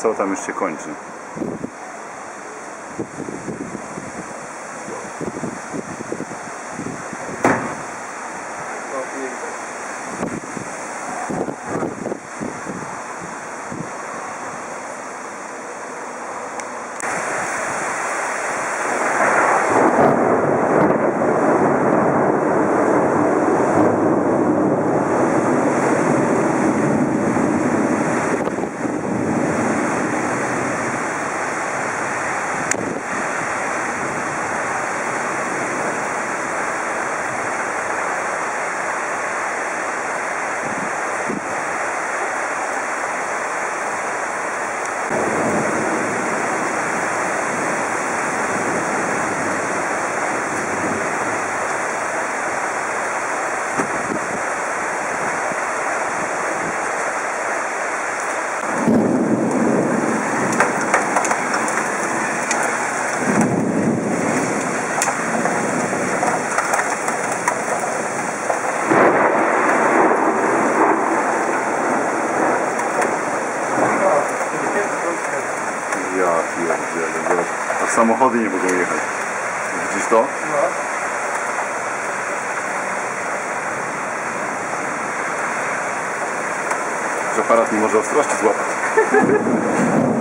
co tam już się kończy. Ja pierdzielę, zobacz. A samochody nie mogą jechać. Widzisz to? Że aparat nie może ostrości złapać.